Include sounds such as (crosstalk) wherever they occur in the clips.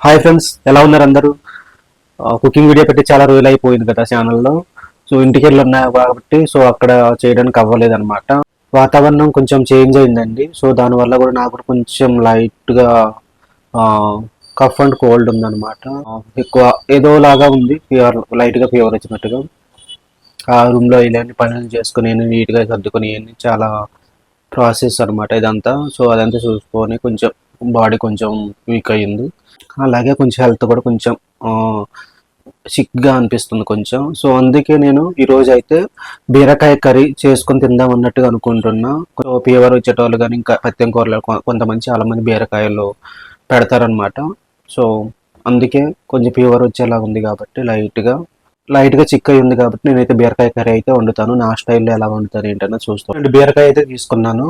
Hi friends ఎలా ఉన్నారు అందరూ? కుకింగ్ వీడియో పెట్టి చాలా రోజులు అయిపోయింది కదా ఛానల్లో సో ఇంటికి వెళ్ళి ఉన్నాయి కాబట్టి సో అక్కడ చేయడానికి అవ్వలేదు అనమాట వాతావరణం కొంచెం చేంజ్ అయిందండి. సో దానివల్ల కూడా నాకు కూడా కొంచెం లైట్గా కఫ్ అండ్ కోల్డ్ ఉందన్నమాట. ఎక్కువ ఏదో లాగా ఉంది ఫీవర్ లైట్గా ఫీవర్ వచ్చినట్టుగా. ఆ రూమ్లో ఇలాంటి పనులు చేసుకుని నీట్గా సర్దుకుని చాలా ప్రాసెస్ అనమాట ఇదంతా. సో అదంతా చూసుకొని కొంచెం బాడీ కొంచెం వీక్ అయ్యింది. అలాగే కొంచెం హెల్త్ కూడా కొంచెం సిక్గా అనిపిస్తుంది కొంచెం. సో అందుకే నేను ఈరోజు అయితే బీరకాయ కర్రీ చేసుకొని తిందాం అన్నట్టుగా అనుకుంటున్నా. ఫీవర్ వచ్చేటోళ్ళు కానీ ఇంకా పత్యం కూరలు కొంతమంది చాలా మంది బీరకాయలు పెడతారనమాట సో అందుకే కొంచెం ఫీవర్ వచ్చేలా ఉంది కాబట్టి లైట్గా లైట్గా చిక్ అయి ఉంది కాబట్టి నేనైతే బీరకాయ కర్రీ అయితే వండుతాను. నా స్టైల్లో ఎలా వండుతాను ఏంటన్నా చూస్తాను. అండ్ బీరకాయ అయితే తీసుకున్నాను.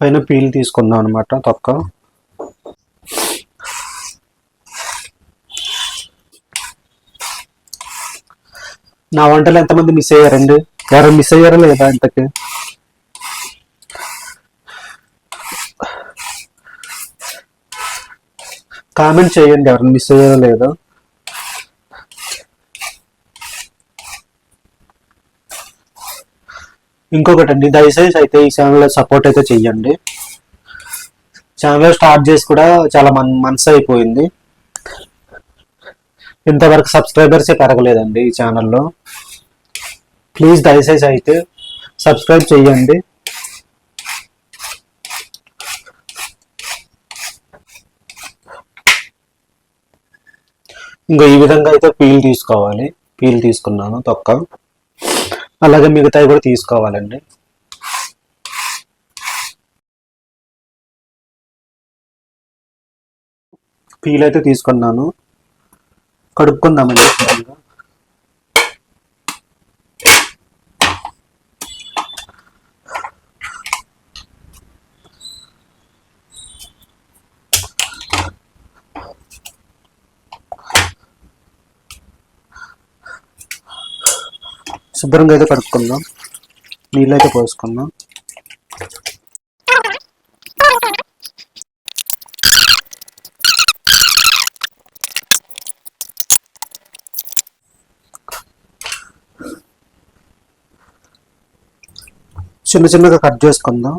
పైన పీల్ తీసుకున్నాం అనమాట తొక్క. నా వంటలు ఎంతమంది మిస్ అయ్యారండి? ఎవరు మిస్ అయ్యారా లేదా ఇంతకి? కామెంట్ చేయండి ఎవరు మిస్ అయ్యారో లేదో. ఇంకొకటి అండి దయచేసి అయితే ఈ ఛానల్ సపోర్ట్ అయితే చెయ్యండి. ఛానల్ స్టార్ట్ చేసి కూడా చాలా మన్ మనసు అయిపోయింది. ఇంతవరకు సబ్స్క్రైబర్సే పెరగలేదండి ఈ ఛానల్లో. ప్లీజ్ దయచేసి అయితే సబ్స్క్రైబ్ చేయండి ఇంకా ఈ విధంగా అయితే పీల్ తీసుకోవాలి. పీల్ తీసుకున్నాను తొక్క. అలాగే మిగతావి కూడా తీసుకోవాలండి. పీల్ అయితే తీసుకున్నాను. కడుక్కుందామండి శుభ్రంగా. అయితే కడుక్కుందాం నీళ్ళైతే పోసుకుందాం చిన్న చిన్నగా కట్ చేసుకుందాం.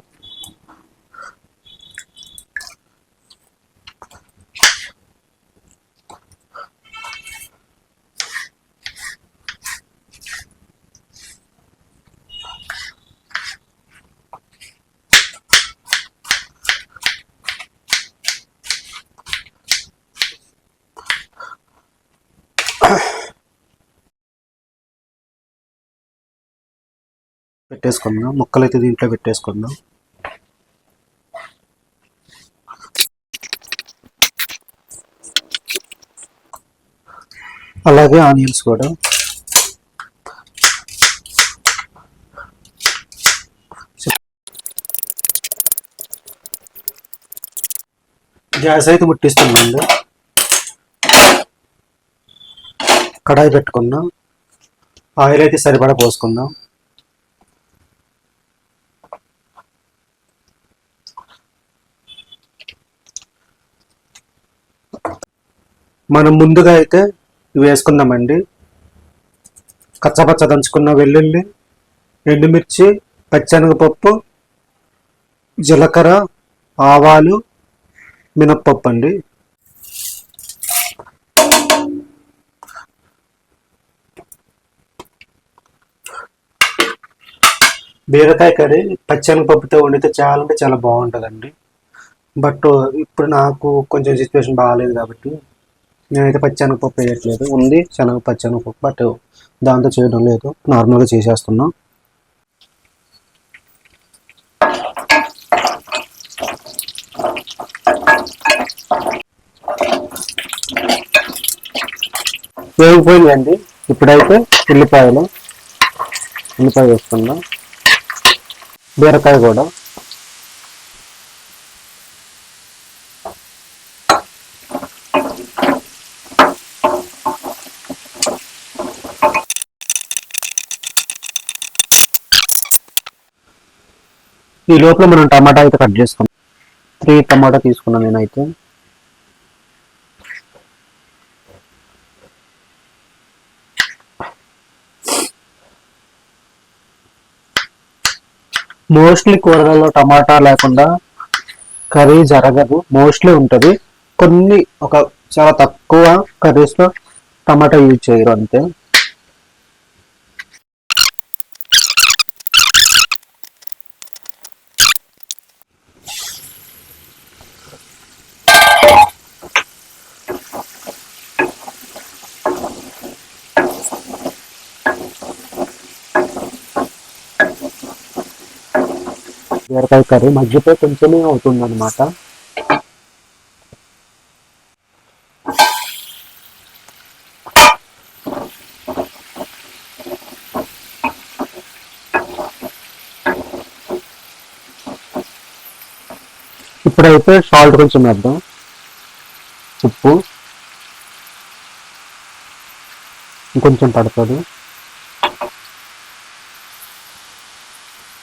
పెట్టేసుకుందాం. ముక్కలు అయితే దీంట్లో పెట్టేసుకుందాం. అలాగే ఆనియన్స్ కూడా. గ్యాస్ అయితే ముట్టిస్తుందండి కడాయి పెట్టుకుందాం. ఆయిల్ అయితే సరిపడా పోసుకుందాం. మనం ముందుగా అయితే వేసుకుందామండి. కచ్చపచ్చ దంచుకున్న వెల్లుల్లి ఎండుమిర్చి పచ్చెనగపప్పు జీలకర్ర ఆవాలు మినప్పప్పు అండి బీరకాయ కర్రీ పచ్చెనగపప్పుతో వండితే చాలా అంటే చాలా బాగుంటుందండి. బట్ ఇప్పుడు నాకు కొంచెం సిచ్యువేషన్ బాగాలేదు కాబట్టి నేనైతే పచ్చనగపప్పు వేయట్లేదు. ఉంది శనగ పచ్చెనగపప్పు బట్ దాంతో చేయడం లేదు. నార్మల్గా చేసేస్తున్నా. వేగిపోయిందండి ఇప్పుడైతే ఉల్లిపాయలు ఉల్లిపాయ వేసుకుందాం బీరకాయ కూడా. ఈ లోపల మనం టమాటా అయితే కట్ చేసుకున్నాం. త్రీ టమాటా తీసుకున్నాను నేనైతే. మోస్ట్లీ కూరలలో టమాటా లేకుండా కర్రీ జరగదు. మోస్ట్లీ ఉంటుంది. కొన్ని ఒక చాలా తక్కువ కర్రీస్లో టమాటా యూజ్ చేయరు అంతే. బీరకాయ కర్రీ. మధ్యలో కొంచెమే అవుతుంది అనమాట ఇప్పుడైతే సాల్ట్ కొంచెం వేద్దాం. ఉప్పు. ఇంకొంచెం పడుతుంది.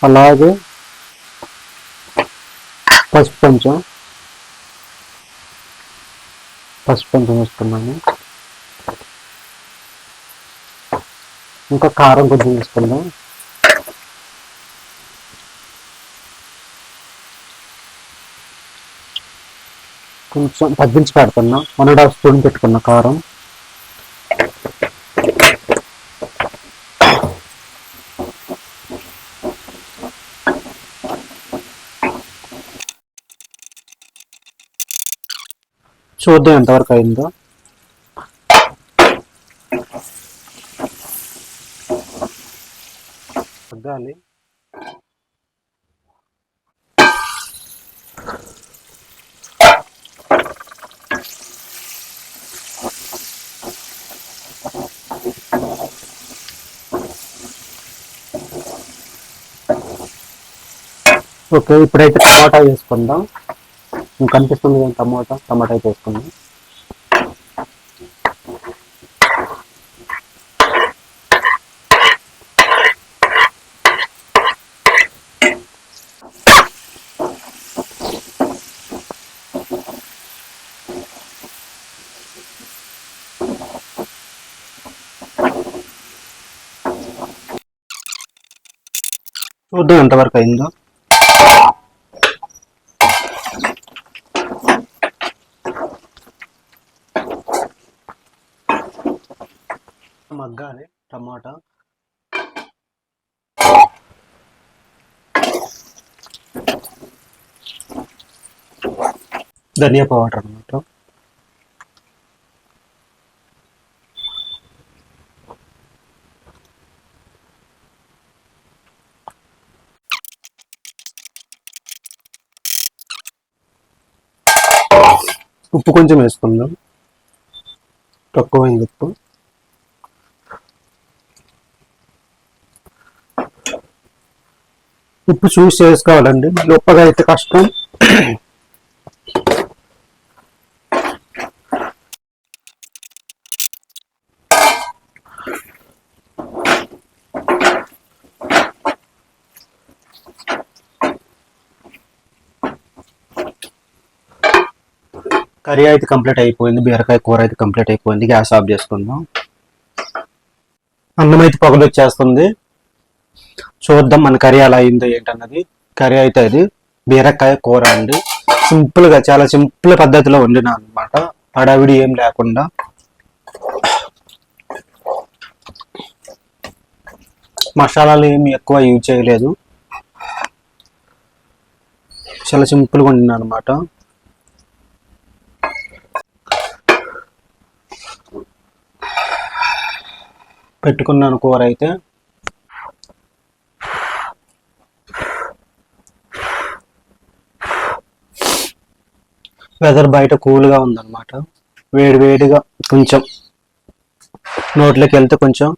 అలాగే కొంచెం పసుపు కొంచెం వేసుకున్నాను. ఇంకా కారం కొంచెం వేసుకుందాం. కొంచెం తగ్గించి పెడుతున్నా. వన్ అండ్ హాఫ్ స్పూన్ పెట్టుకున్నా కారం. చూద్దాం ఎంతవరకు అయిందో. తగ్గాలి ఓకే ఇప్పుడైతే టమాటా వేసుకుందాం. కనిపిస్తుంది కదా టమాటా? టమాటా అయితే వేసుకుందాం. చూద్దాం ఎంతవరకు అయిందో మగ్గాలి టమాటా ధనియా పౌడర్ అన్నమాట. ఉప్పు కొంచెం వేసుకుందాం. తక్కువైంది ఉప్పు. ఉప్పు చూసి చేసుకోవాలండి. ఉప్పగా అయితే కష్టం. కర్రీ అయితే కంప్లీట్ అయిపోయింది బీరకాయ కూర అయితే కంప్లీట్ అయిపోయింది గ్యాస్ ఆఫ్ చేసుకుందాం. అన్నం అయితే పొగలు వచ్చేస్తుంది చూద్దాం మన కర్రీ ఎలా అయిందో ఏంటన్నది. కర్రీ అయితే అది బీరకాయ కూర అండి. సింపుల్గా చాలా సింపుల్ పద్ధతిలో వండినా అనమాట హడావిడి ఏం లేకుండా. మసాలాలు ఏమి ఎక్కువ యూజ్ చేయలేదు. చాలా సింపుల్గా వండినా అనమాట పెట్టుకున్నాను కూర అయితే. వెదర్ బయట కూల్గా ఉందన్నమాట. వేడి వేడిగా కొంచెం నోట్లోకి వెళ్తే కొంచెం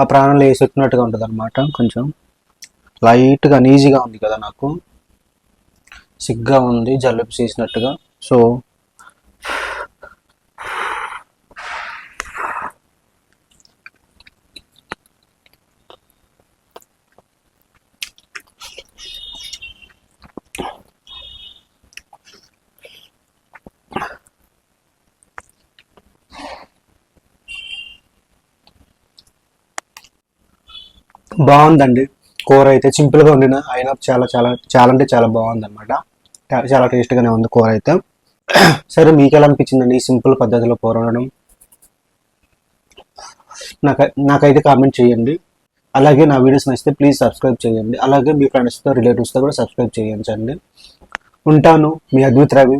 ఆ ప్రాణంలో వేసెక్కినట్టుగా ఉంటుంది అనమాట కొంచెం లైట్గా అనీజీగా ఉంది కదా నాకు. సిగ్గా ఉంది జలుబు చేసినట్టుగా. సో బాగుందండి. కూర అయితే సింపుల్గా వండిన. అయినా చాలా చాలా చాలా అంటే చాలా బాగుంది అనమాట చాలా టేస్ట్గానే ఉంది కూర అయితే. (clears throat) సరే మీకు ఎలా అనిపించిందండి ఈ సింపుల్ పద్ధతిలో కూర వండడం? నాకు నాకైతే కామెంట్ చేయండి. అలాగే నా వీడియోస్ నచ్చితే ప్లీజ్ సబ్స్క్రైబ్ చేయండి. అలాగే మీ ఫ్రెండ్స్తో రిలేటివ్స్తో కూడా సబ్స్క్రైబ్ చేయించండి. ఉంటాను మీ అద్భుత రవి.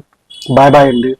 బాయ్ బాయ్ అండి.